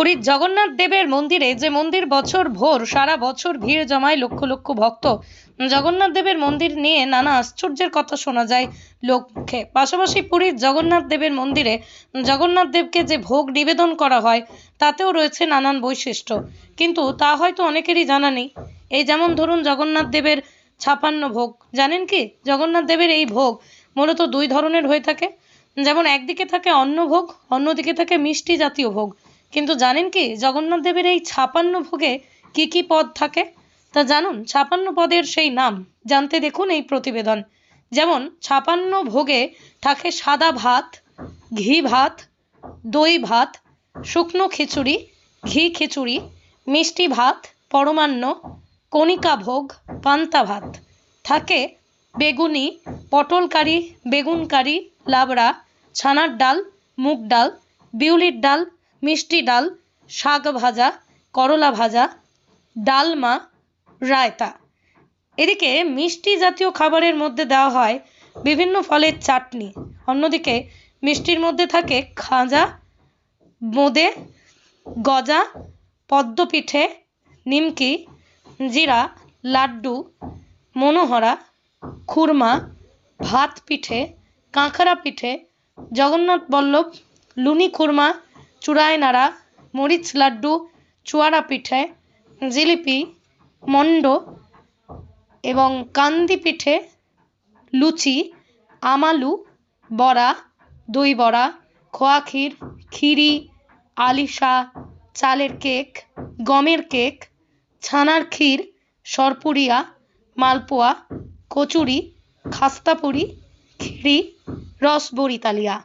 পুরীর জগন্নাথ দেবের মন্দিরে যে মন্দির বছর ভোর সারা বছর ভিড় জমায় লক্ষ লক্ষ ভক্ত, জগন্নাথ দেবের মন্দির নিয়ে নানা আশ্চর্যের কথা শোনা যায় লোক মুখে পাশাপাশি পুরীর জগন্নাথ দেবের মন্দিরে জগন্নাথ দেবকে যে ভোগ নিবেদন করা হয়, তাতেও রয়েছে নানান বৈশিষ্ট্য। কিন্তু তা হয়তো অনেকেরই জানা নেই। এই যেমন ধরুন জগন্নাথ দেবের ছাপান্ন ভোগ। জানেন কি? জগন্নাথ দেবের এই ভোগ মূলত দুই ধরনের হয়ে থাকে। যেমন একদিকে থাকে অন্নভোগ অন্যদিকে থাকে মিষ্টি জাতীয় ভোগ। কিন্তু জানেন কি, জগন্নাথ দেবের এই ছাপান্ন ভোগে কি কি পদ থাকে? তা জানুন, ছাপান্ন পদের সেই নাম, জানতে দেখুন এই প্রতিবেদন। যেমন, ছাপান্ন ভোগে থাকে সাদা ভাত, ঘি ভাত, দই ভাত, শুকনো খিচুড়ি, ঘি খিচুড়ি, মিষ্টি ভাত, পরমান্ন, কণিকা ভোগ, পান্তা ভাত। থাকে বেগুনি, পটল কারি, বেগুন কারি, লাবড়া, ছানার ডাল, মুগ ডাল, বিউলির ডাল মিষ্টি ডাল, শাক ভাজা, করলা ভাজা ডালমা রায়তা। এদিকে মিষ্টি জাতীয় খাবারের মধ্যে দেওয়া হয় বিভিন্ন ফলের চাটনি। অন্যদিকে মিষ্টির মধ্যে থাকে খাজা বোঁদে গজা, পদ্মপিঠে, নিমকি, জিরা, লাড্ডু, মনোহরা, খুরমা, ভাত পিঠে, কাঁকড়া পিঠে, জগন্নাথ বল্লভ, লুনি খুরমা চূড়ায় নাড়া, মরিচ, লাড্ডু চুয়ারা পিঠে জিলিপি মণ্ড এবং কান্দি পিঠে লুচি, আমালু, বড়া, দই বড়া, খোয়া ক্ষীর, ক্ষীরি, আলিশা, চালের কেক, গমের কেক, ছানার ক্ষীর, সরপুরিয়া, মালপোয়া, কচুরি খাস্তা পুরি খিরি রসবড়ি তালিয়া।